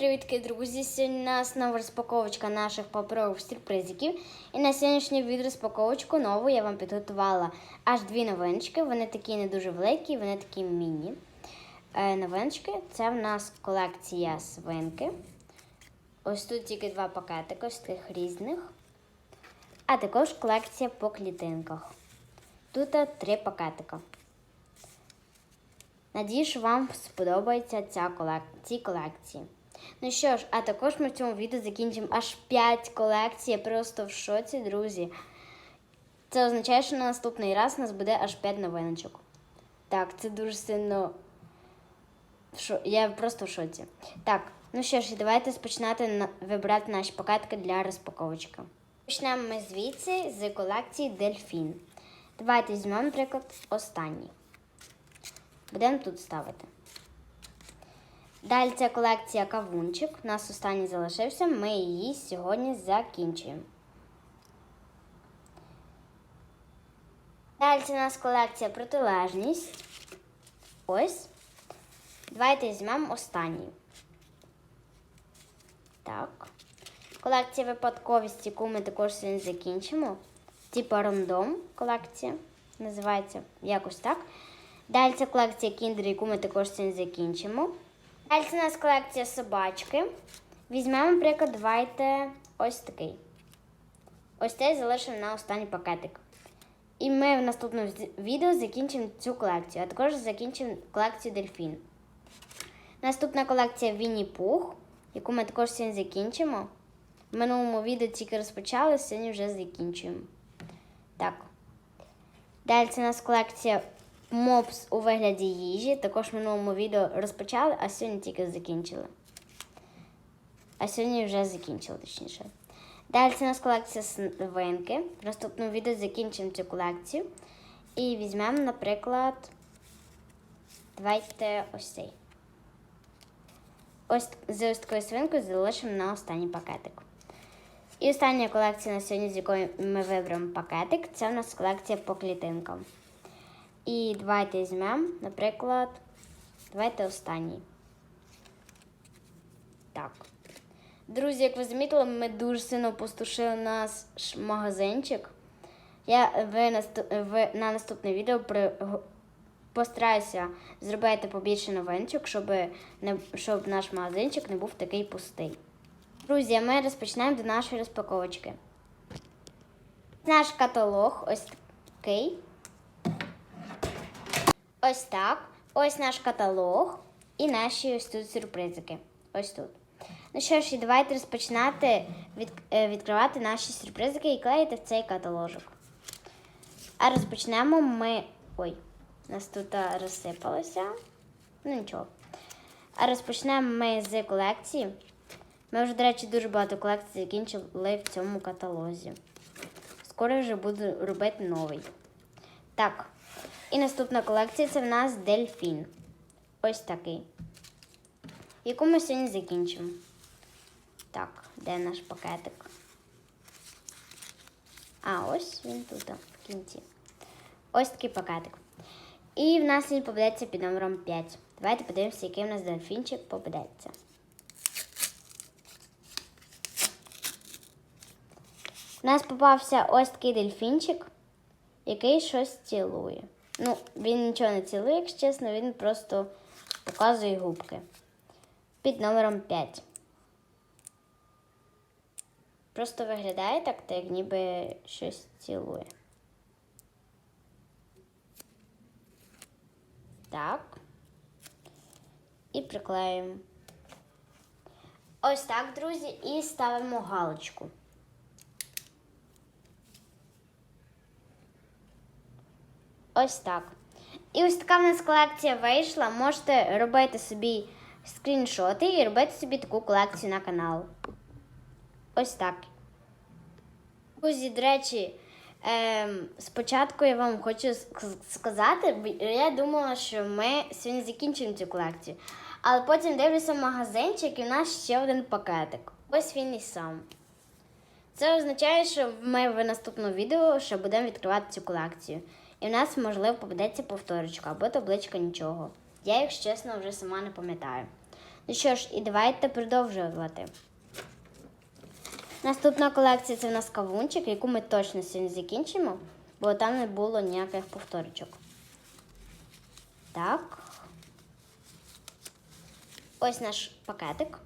Привітки, друзі! Сьогодні у нас нова розпаковочка наших паперових сюрпризиків. І на сьогоднішню відрозпаковочку нову я вам підготувала аж дві новиночки. Вони такі не дуже великі, вони такі міні. Е, новиночки це в нас колекція свинки. Ось тут тільки два пакетики, ось таких різних. А також колекція по клітинках. Тут е, три пакетика. Надію, що вам сподобається ця колек... ці колекції. Ну що ж, а також ми в цьому відео закінчимо аж 5 колекцій. Я просто в шоці, друзі. Це означає, що на наступний раз у нас буде аж 5 новиночок. Так, це дуже сильно. шо- Я просто в шоці. Так, ну що ж, давайте спочинати на... вибирати наші пакетики для розпаковочки. Почнемо ми звідси з колекції Дельфін. Давайте візьмемо, наприклад, останній. Будемо тут ставити. Далі це колекція кавунчик. У нас останній залишився. Ми її сьогодні закінчуємо. Далі у нас колекція протилежність. Ось. Давайте візьмемо останній. Так. Колекція випадковість, яку ми також сьогодні закінчимо. Типа рандом колекція. Називається якось так. Далі це колекція Kinder, яку ми також сьогодні закінчимо. Далі у нас колекція собачки. Візьмемо, наприклад, давайте ось такий. Ось цей залишимо на останній пакетик. І ми в наступному відео закінчимо цю колекцію, а також закінчимо колекцію дельфін. Наступна колекція Вінні Пух, яку ми також сьогодні закінчимо. В минулому відео тільки розпочали, сьогодні вже закінчуємо. Так. Далі це у нас колекція мопс у вигляді їжі. Також в минулому відео розпочали, а сьогодні тільки закінчили. А сьогодні вже закінчили, точніше. Далі це у нас колекція свинки. В наступному відео закінчимо цю колекцію. І візьмемо, наприклад, давайте ось цей. Ось з ось такою свинкою залишимо на останній пакетик. І остання колекція на сьогодні, з якої ми виберемо пакетик, це у нас колекція по клітинкам. І давайте візьмемо, наприклад, давайте останній. Так. Друзі, як ви замітили, ми дуже сильно опустошили наш магазинчик. Я ви, ви на наступне відео при, постараюся зробити побільше новинчик, щоб, не, щоб наш магазинчик не був такий пустий. Друзі, ми розпочнемо до нашої розпаковочки. Наш каталог ось такий. Ось так. Ось наш каталог і наші ось тут сюрпризики. Ось тут. Ну що ж, і давайте розпочинати від, е, відкривати наші сюрпризики і клеїти в цей каталожок. А розпочнемо ми. Ой, у нас тут розсипалося. Ну нічого. А розпочнемо ми з колекції. Ми вже, до речі, дуже багато колекцій закінчили в цьому каталозі. Скоро вже буду робити новий. Так. І наступна колекція це в нас дельфін. Ось такий. Яку ми сьогодні закінчимо. Так, де наш пакетик? А, ось він тут в кінці. Ось такий пакетик. І в нас він попадеться під номером 5. Давайте подивимося, який в нас дельфінчик попадеться. У нас попався ось такий дельфінчик, який щось цілує. Ну, він нічого не цілує, якщо чесно, він просто показує губки. Під номером 5. Просто виглядає так, так ніби щось цілує. Так. І приклеюємо. Ось так, друзі, і ставимо галочку. Ось так. І ось така в нас колекція вийшла. Можете робити собі скріншоти і робити собі таку колекцію на канал. Ось так. Друзі, до речі, ем, спочатку я вам хочу сказати, бо я думала, що ми сьогодні закінчимо цю колекцію. Але потім дивлюся магазинчик і в нас ще один пакетик. Ось він і сам. Це означає, що ми в наступному відео ще будемо відкривати цю колекцію. І в нас, можливо, попадеться повторочка або табличка нічого. Я, якщо чесно, вже сама не пам'ятаю. Ну що ж, і давайте продовжувати. Наступна колекція це в нас кавунчик, яку ми точно сьогодні закінчимо, бо там не було ніяких повторочок. Так. Ось наш пакетик.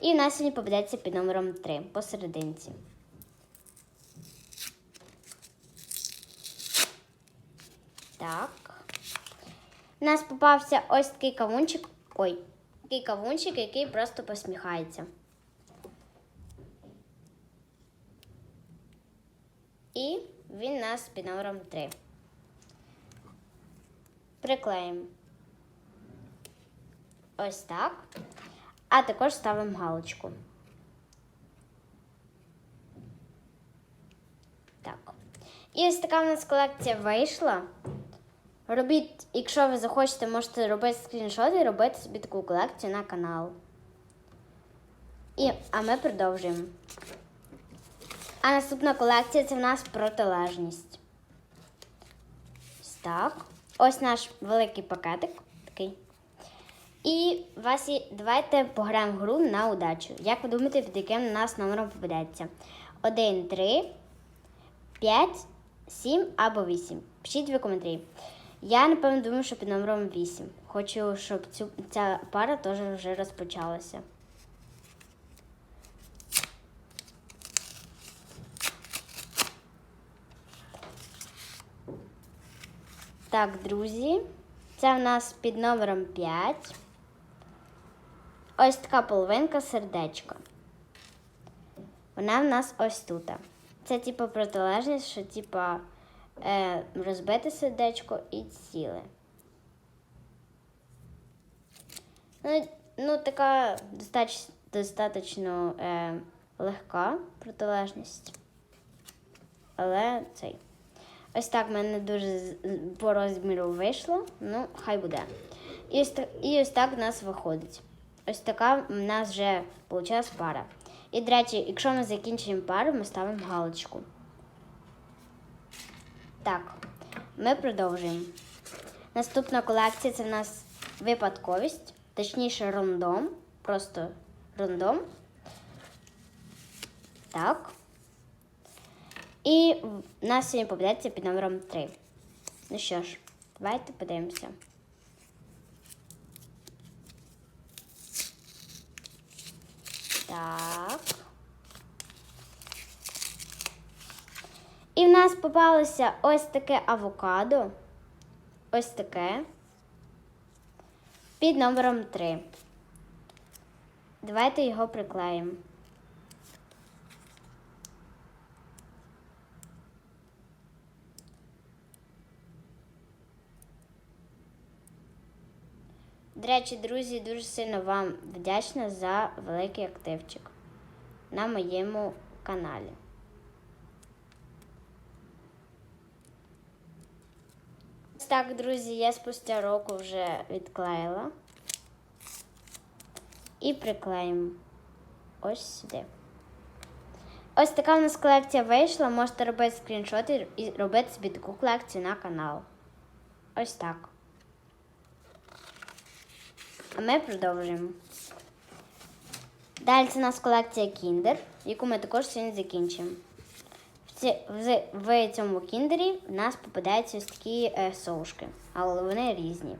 І в нас сьогодні попадеться під номером 3 посерединці. Так. У нас попався ось такий кавунчик. Ой, такий кавунчик, який просто посміхається. І він у нас під номером 3. Приклеїмо. Ось так. А також ставимо галочку. Так. І ось така в нас колекція вийшла. Робіть, якщо ви захочете, можете робити скріншоти і робити собі таку колекцію на канал. І, а ми продовжуємо. А наступна колекція це в нас протилежність. Так. Ось наш великий пакетик такий. І вас. Давайте пограємо в гру на удачу. Як ви думаєте, під яким на нас номером попадеться? 1, 3, 5, 7 або 8. Пишіть ви коментарі. Я, напевно, думаю, що під номером 8. Хочу, щоб цю, ця пара теж вже розпочалася. Так, друзі, це в нас під номером 5. Ось така половинка сердечка. Вона в нас ось тут. Це типу протилежність, що е, розбите сердечко і ціле. Ну, ну така достач, достатньо е, легка протилежність. Але цей. Ось так в мене дуже по розміру вийшло. Ну, хай буде. І ось, і ось так в нас виходить. Ось така в нас вже вийшла пара. І, до речі, якщо ми закінчуємо пару, ми ставимо галочку. Так, ми продовжуємо. Наступна колекція це в нас випадковість, точніше, рандом. Просто рандом. Так. І в нас сьогодні попадеться під номером 3. Ну що ж, давайте подивимося. Так. І в нас попалося ось таке авокадо. Ось таке. Під номером 3. Давайте його приклеїмо. До речі, друзі, дуже сильно вам вдячна за великий активчик на моєму каналі. Так, друзі, я спустя року вже відклеїла. І приклеїмо ось сюди. Ось така у нас колекція вийшла. Можете робити скріншоти і робити собі таку колекцію на канал. Ось так. А ми продовжуємо. Далі це у нас колекція Kinder, яку ми також сьогодні закінчимо. В, в, в цьому кіндері в нас попадаються ось такі е, соушки, але вони різні.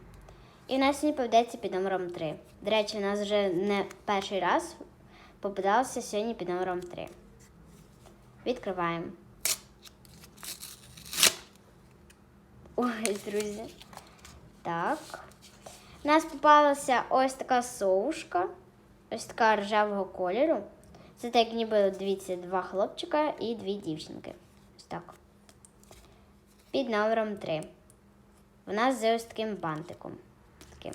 І в нас сьогодні попадається під номером 3. До речі, у нас вже не перший раз попадалося сьогодні під номером 3. Відкриваємо. Ой, друзі. Так. У нас попалася ось така соушка, ось така ржавого кольору. Це так ніби, дивіться, два хлопчика і дві дівчинки. Ось так. Під номером 3. Вона з ось таким бантиком. Таким.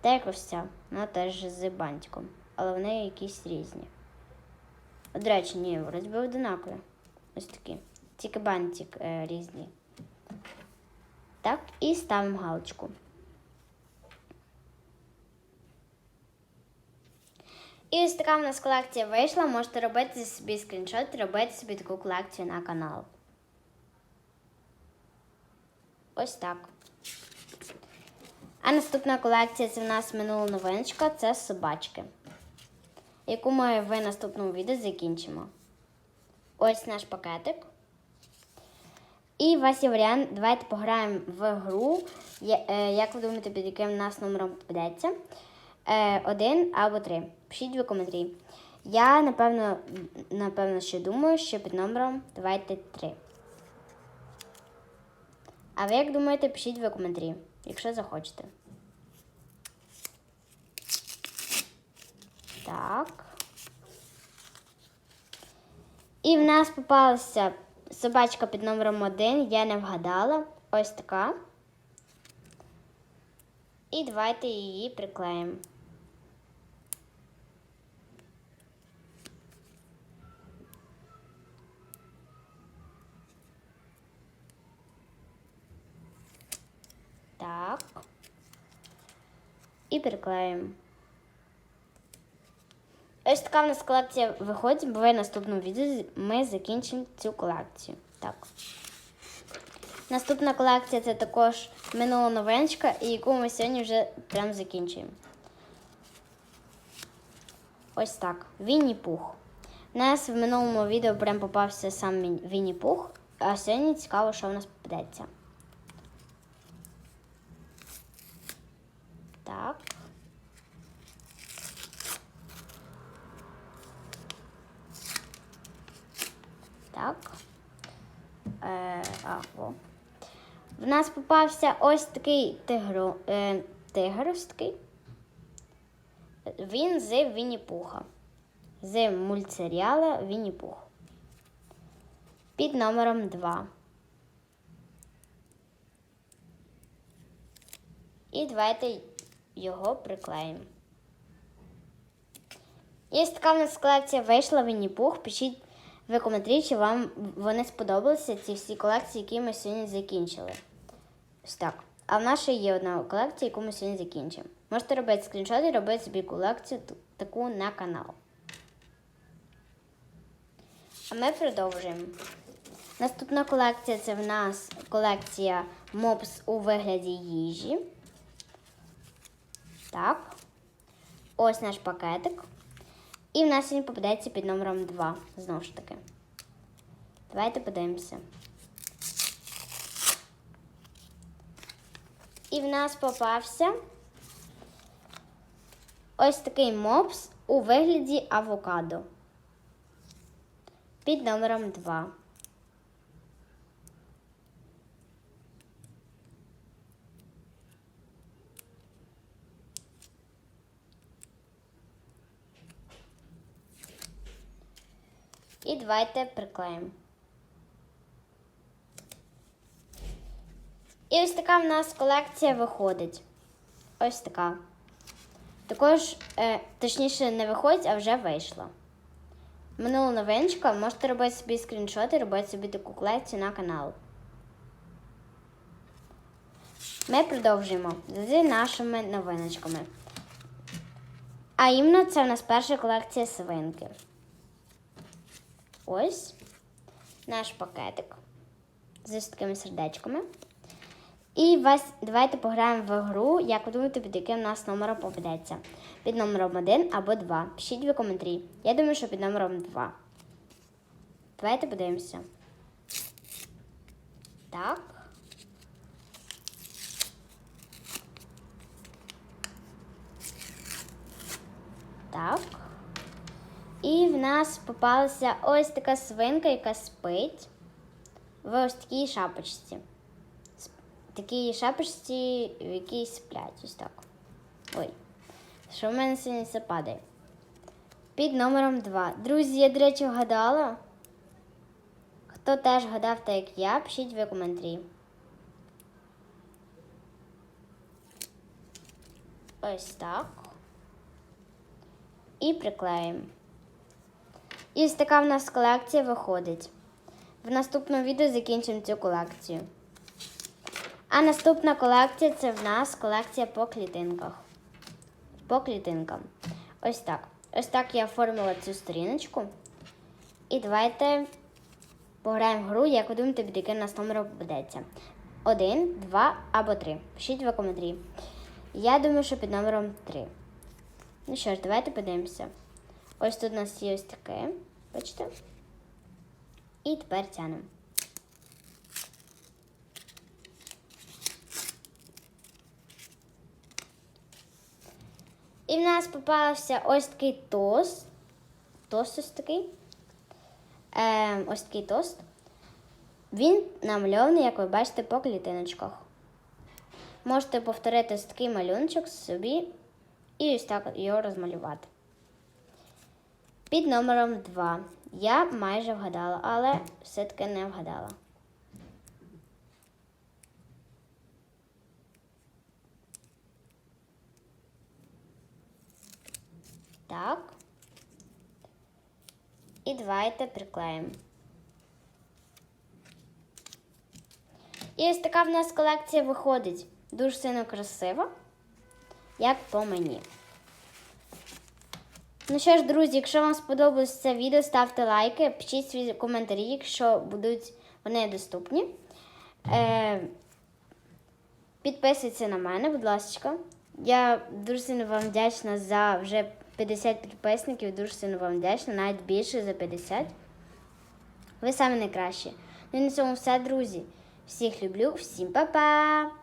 Та ось ця. Вона теж з бантиком. Але вони якісь різні. До речі, ні, вроді одинакові. Ось такі. Тільки бантик е, різний. Так, і ставимо галочку. І ось така в нас колекція вийшла. Можете робити собі скріншот, робити собі таку колекцію на канал. Ось так. А наступна колекція це в нас минула новиночка це собачки, яку ми в наступному відео закінчимо. Ось наш пакетик. І у вас є варіант. Давайте пограємо в гру. Е, Як ви думаєте, під яким нас номером попадеться? Е, Один або три. Пишіть в коментарі. Я напевно, напевно, ще думаю, що під номером давайте три. А ви як думаєте, пишіть в коментарі, якщо захочете. Так. І в нас попалася собачка під номером один. Я не вгадала. Ось така. І давайте її приклеїмо. Так. І приклеїмо. Ось така в нас колекція виходить, бо в наступному відео ми закінчимо цю колекцію. Так. Наступна колекція це також минула новиночка, і яку ми сьогодні вже прям закінчуємо. Ось так. Вінні Пух. У нас в минулому відео прям попався сам Вінні Пух, а сьогодні цікаво, що в нас попадеться. Так. Так. Е, а, о. В нас попався ось такий тигру, е, тигр такий. Він з Вінні-Пуха. З мультсеріала Вінні-Пух. Під номером 2. І давайте його приклеїмо. І ось така в нас колекція вийшла Вінні-Пух. Пишіть в коментарі, чи вам вони сподобалися ці всі колекції, які ми сьогодні закінчили. Ось так. А в нас ще є одна колекція, яку ми сьогодні закінчимо. Можете робити скріншоти і робити собі колекцію таку на канал. А ми продовжуємо. Наступна колекція це в нас колекція мопс у вигляді їжі. Так. Ось наш пакетик. І в нас він попадеться під номером 2. Знову ж таки. Давайте подивимося. І в нас попався ось такий мопс у вигляді авокадо. Під номером 2. І давайте приклеїмо. І ось така в нас колекція виходить. Ось така. Також, е, точніше, не виходить, а вже вийшла. Минула новиночка, можете робити собі скріншоти, робити собі таку колекцію на канал. Ми продовжуємо з нашими новиночками. А іменно це в нас перша колекція свинки. Ось наш пакетик з такими сердечками. І вас, давайте пограємо в гру, як ви думаєте, під яким у нас номером попадеться. Під номером 1 або 2. Пишіть в коментарі. Я думаю, що під номером 2. Давайте подивимося. Так. І в нас попалася ось така свинка, яка спить в ось такій шапочці. Такій шапочці, в якій сплять. Ось так. Ой. Що в мене сьогодні все падає? Під номером 2. Друзі, я, до речі, вгадала. Хто теж гадав так, як я, пишіть в коментарі. Ось так. І приклеїмо. І ось така в нас колекція виходить. В наступному відео закінчимо цю колекцію. А наступна колекція це в нас колекція по клітинках. По клітинкам. Ось так. Ось так я оформила цю сторіночку. І давайте пограємо гру, як ви думаєте, під яким у нас номером попадеться. Один, два або три. Пишіть в коментарі. Я думаю, що під номером 3. Ну що ж, давайте подивимося. Ось тут у нас є ось таке. Бачите? І тепер тянемо. І в нас попався ось такий тост. Тост ось такий. Е, ось такий тост. Він намальований, як ви бачите, по клітиночках. Можете повторити ось такий малюночок собі і ось так його розмалювати. Під номером 2. Я майже вгадала, але все-таки не вгадала. Так. І давайте приклеїмо. І ось така в нас колекція виходить. Дуже сильно красива, як по мені. Ну що ж, друзі, якщо вам сподобалось це відео, ставте лайки, пишіть свої коментарі, якщо будуть вони доступні. Е, підписуйтесь на мене, будь ласка. Я дуже сильно вам вдячна за вже 50 підписників, дуже сильно вам вдячна, навіть більше за 50. Ви самі найкращі. Ну і на цьому все, друзі. Всіх люблю, всім па-па!